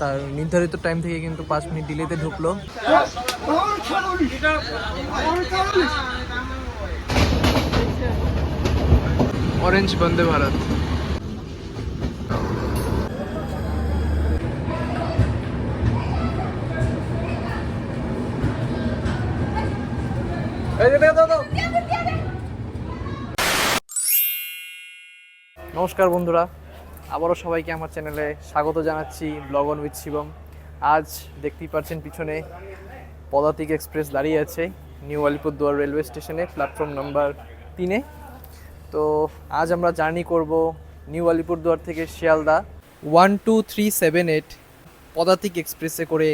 তার নির্ধারিত টাইম থেকে কিন্তু পাঁচ মিনিট ডিলেতে ঢুকলো। অরেঞ্জ বন্দে ভারত নমস্কার বন্ধুরা। আবারও সবাইকে আমার চ্যানেলে স্বাগত জানাচ্ছি ব্লগ অন উইথ শিবম। আজ দেখতেই পাচ্ছেন পিছনে পদাতিক এক্সপ্রেস দাঁড়িয়ে আছে, নিউ আলিপুরদুয়ার রেলওয়ে স্টেশনে প্ল্যাটফর্ম নাম্বার তিনে তো আজ আমরা জার্নি করব নিউ আলিপুরদুয়ার থেকে Sealdah. One, two, three, seven, eight Padatik এক্সপ্রেসে করে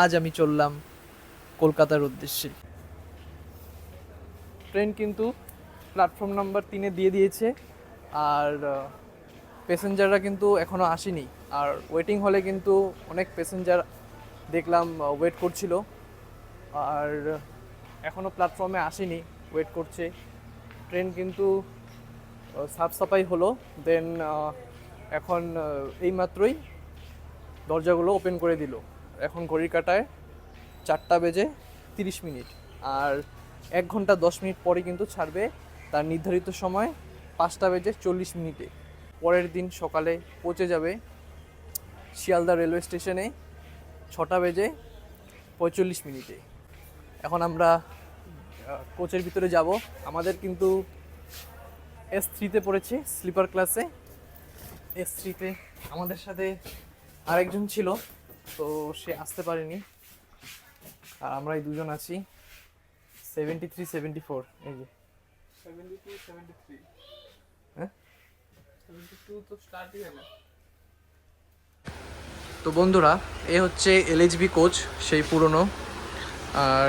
আজ আমি চললাম কলকাতার উদ্দেশ্যে। ট্রেন কিন্তু প্ল্যাটফর্ম নাম্বার তিনে দিয়ে দিয়েছে। আর প্যাসেঞ্জাররা কিন্তু এখনও আসেনি। আর ওয়েটিং হলে কিন্তু অনেক প্যাসেঞ্জার দেখলাম ওয়েট করছিল। আর এখনও প্ল্যাটফর্মে আসেনি ওয়েট করছে। ট্রেন কিন্তু আহ, সাফ সাফাই হলো দেন এখন এইমাত্রই দরজাগুলো ওপেন করে দিল। এখন ঘড়ির কাটায় চারটা বেজে তিরিশ মিনিট। আর এক ঘণ্টা দশ মিনিট পরে কিন্তু ছাড়বে। তার নির্ধারিত সময় পাঁচটা বেজে চল্লিশ মিনিটে। পরের দিন সকালে পৌঁছে যাবে শিয়ালদা রেলওয়ে স্টেশনে ছটা বেজে পঁয়চল্লিশ মিনিটে। এখন আমরা কোচের ভিতরে যাব। আমাদের কিন্তু এস থ্রিতে পড়েছে স্লিপার ক্লাসে এস থ্রিতে আমাদের সাথে আরেকজন ছিল, তো সে আসতে পারেনি। আর আমরা এই দুজন আছি। সেভেন্টি থ্রি সেভেন্টি ফোর এই যে। হ্যাঁ তো বন্ধুরা, এ হচ্ছে এলএইচবি কোচ সেই পুরনো। আর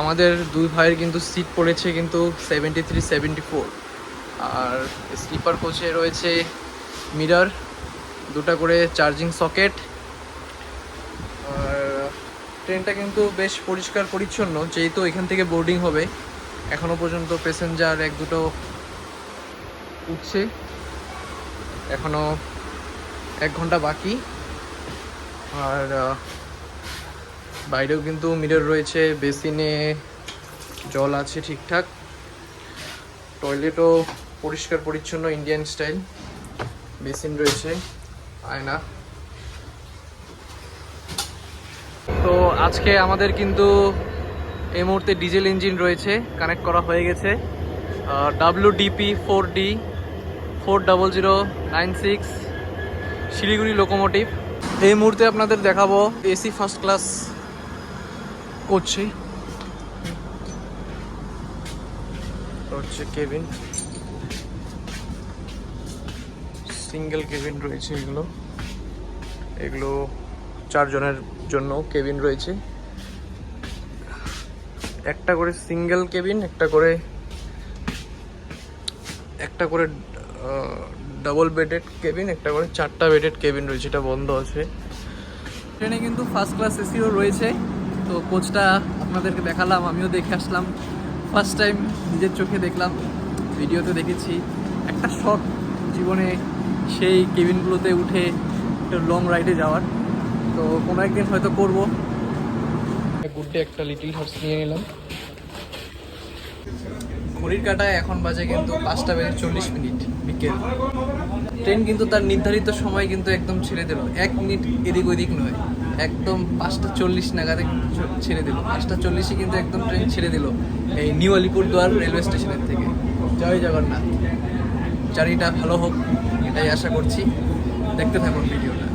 আমাদের দুই ভাইয়ের কিন্তু সিট পড়েছে কিন্তু সেভেন্টি থ্রি সেভেন্টি ফোর আর স্লিপার কোচে রয়েছে মিরার দুটা করে চার্জিং সকেট আর ট্রেনটা কিন্তু বেশ পরিষ্কার, পরিচ্ছন্ন, যেহেতু এখান থেকে বোর্ডিং হবে। এখনও পর্যন্ত প্যাসেঞ্জার এক দুটো উঠছে। এখনও এক ঘণ্টা বাকি। আর বাইরেও কিন্তু মিরর রয়েছে, বেসিনে জল আছে ঠিকঠাক। টয়লেটও পরিষ্কার পরিচ্ছন্ন ইন্ডিয়ান স্টাইল বেসিন রয়েছে, আয়না। তো আজকে আমাদের কিন্তু এই মুহূর্তে ডিজেল ইঞ্জিন রয়েছে, কানেক্ট করা হয়ে গেছে। W DP four D four double zero nine six Siliguri locomotive. এই মুহূর্তে আপনাদের দেখাবো এসি ফার্স্ট ক্লাস করছি। হচ্ছে কেবিন। সিঙ্গেল কেবিন রয়েছে এগুলো। এগুলো চারজনের জন্য কেবিন রয়েছে। একটা করে সিঙ্গেল কেবিন, একটা করে একটা করে ডাবল বেডেড কেবিন একটা করে চারটা বেডেড কেবিন রয়েছে, এটা বন্ধ আছে। ট্রেনে কিন্তু ফার্স্ট ক্লাস এসিও রয়েছে, তো কোচটা আপনাদেরকে দেখালাম, আমিও দেখে আসলাম। ফার্স্ট টাইম নিজের চোখে দেখলাম, ভিডিওতে দেখেছি। একটা শখ জীবনে সেই কেবিনগুলোতে উঠে একটা লং রাইডে যাওয়ার। তো কোনো একদিন হয়তো করব। গুড্ডে একটা লিটিল হার্স নিয়ে নিলাম। ঘড়ির কাটায় এখন বাজে কিন্তু পাঁচটা বেজে চল্লিশ মিনিট। বিকেল ট্রেন কিন্তু তার নির্ধারিত সময় কিন্তু একদম ছেড়ে দিল। এক মিনিট এদিক ওদিক নয়। একদম পাঁচটা চল্লিশ নাগাদে ছেড়ে দিল। পাঁচটা চল্লিশে কিন্তু একদম ট্রেন ছেড়ে দিল এই নিউ আলিপুরদুয়ার রেলওয়ে স্টেশনের থেকে। জয় জগন্নাথ। জার্নিটা ভালো হোক, এটাই আশা করছি। দেখতে থাকুন ভিডিওটা।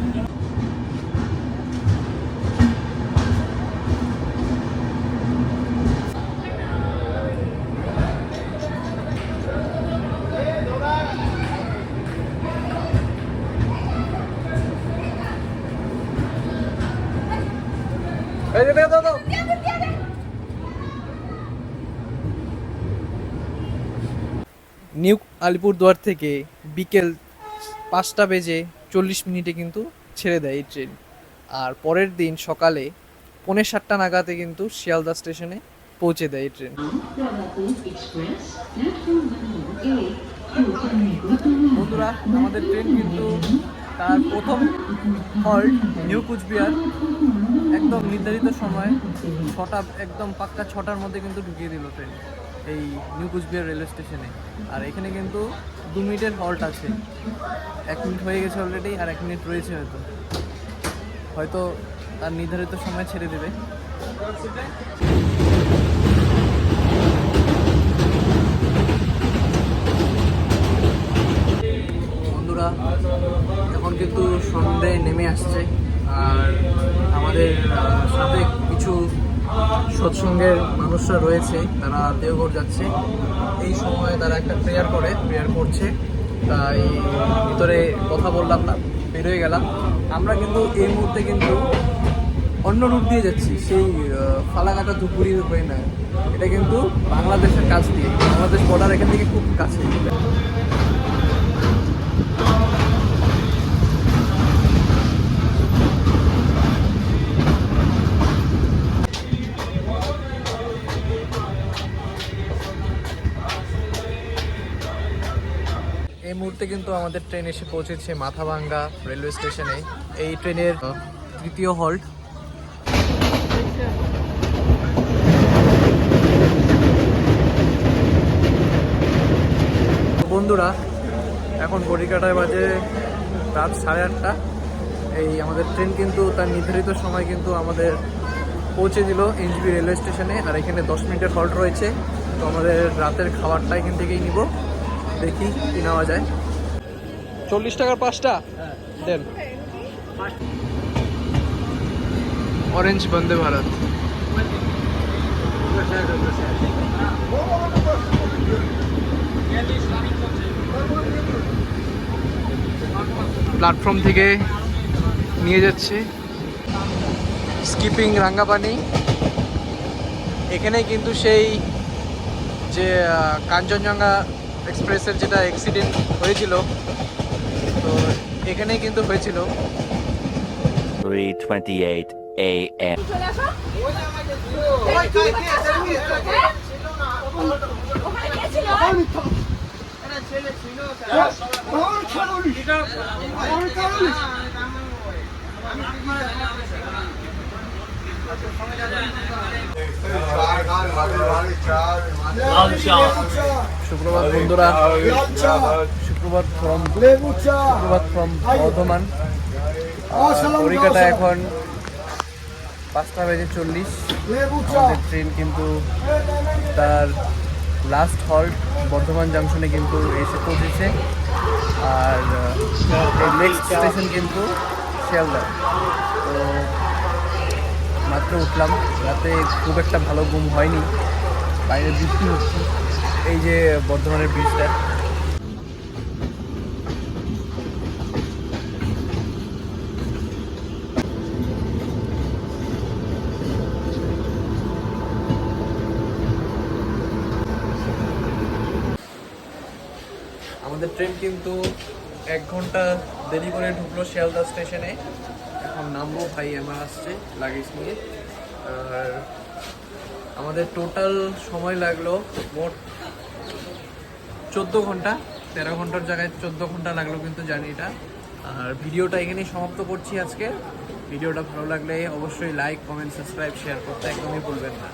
যে দাও দাও নিউ আলিপুরদুয়ার থেকে বিকেল পাঁচটা বেজে চল্লিশ মিনিটে কিন্তু ছেড়ে দেয় এই ট্রেন। আর পরের দিন সকালে পৌনে সাতটা নাগাদে কিন্তু শিয়ালদা স্টেশনে পৌঁছে দেয় এই ট্রেন। বন্ধুরা, আমাদের ট্রেন কিন্তু তার প্রথম হল্ট নিউ কুচবিহার। একদম নির্ধারিত সময়, ছটা, একদম পাক্কা ছটার মধ্যে কিন্তু ঢুকিয়ে দিল ট্রেন এই নিউ কুচবিহার রেলওয়ে স্টেশনে আর এখানে কিন্তু দু মিনিটের হল্ট আছে। এক মিনিট হয়ে গেছে অলরেডি আর এক মিনিট রয়েছে হয়তো। হয়তো তার নির্ধারিত সময় ছেড়ে দেবে। বন্ধুরা, এখন কিন্তু সন্ধে নেমে আসছে। আর আমাদের সাথে কিছু সৎসঙ্গের মানুষরা রয়েছে, তারা দেওঘর যাচ্ছে। এই সময় তারা একটা প্রেয়ার করে প্রেয়ার করছে। তাই ভিতরে কথা বললাম না, বেরোয় গেলাম। আমরা কিন্তু এই মুহূর্তে কিন্তু অন্য রুট দিয়ে যাচ্ছি, সেই ফালাকাটা ধুপুরি হয়ে না। এটা কিন্তু বাংলাদেশের কাছ দিয়ে, বাংলাদেশ বর্ডার এখান থেকে খুব কাছে। এই মুহূর্তে কিন্তু আমাদের ট্রেন এসে পৌঁছেছে মাথাভাঙ্গা রেলওয়ে স্টেশনে। এই ট্রেনের তৃতীয় হল্ট। বন্ধুরা, এখন ঘড়িকাটায় বাজে রাত সাড়ে আটটা। এই আমাদের ট্রেন কিন্তু তার নির্ধারিত সময় কিন্তু আমাদের পৌঁছে দিল এনজিবি রেলওয়ে স্টেশনে। আর এখানে দশ মিনিটের হল্ট রয়েছে। তো আমাদের রাতের খাবারটা এখান থেকেই নিব। দেখি কি নেওয়া যায়। চল্লিশ টাকার পাঁচটা? দেন। অরেঞ্জ বন্দে ভারত প্ল্যাটফর্ম থেকে নিয়ে যাচ্ছে। স্কিপিং রাঙ্গাপানি। এখানে কিন্তু সেই যে কাঞ্চনজঙ্ঘা এক্সপ্রেসের যেটা অ্যাক্সিডেন্ট হয়েছিল তো এখানেই কিন্তু হয়েছিল। 3:28 সুপ্রভাত বন্ধুরা সুপ্রভাত ফ্রম সুপ্রভাত ফ্রম বর্ধমান। করিকাটা এখন পাঁচটা বেজে চল্লিশ। আমাদের ট্রেন কিন্তু তার লাস্ট হল্ট বর্ধমান জাংশনে কিন্তু এসে পৌঁছেছে। আর নেক্সট স্টেশন কিন্তু শিয়ালদা। তো মাত্র উঠলাম। রাতে খুব একটা ভালো ঘুম হয়নি। বাইরে বৃষ্টি হচ্ছে। এই যে বর্ধমানের ব্রিজটা আমাদের ট্রেন কিন্তু এক ঘণ্টা দেরি করে ঢুকলো শিয়ালদা স্টেশনে এখন নামবো, ভাই আমার আসছে লাগেজ নিয়ে। আর আমাদের টোটাল সময় লাগল মোট চোদ্দ ঘণ্টা, তেরো ঘণ্টার জায়গায় চোদ্দ ঘণ্টা লাগল কিন্তু জানি এটা আর ভিডিওটা এখানেই সমাপ্ত করছি আজকে। ভিডিওটা ভালো লাগলে অবশ্যই লাইক কমেন্ট সাবস্ক্রাইব শেয়ার করতে একদমই ভুলবেন না।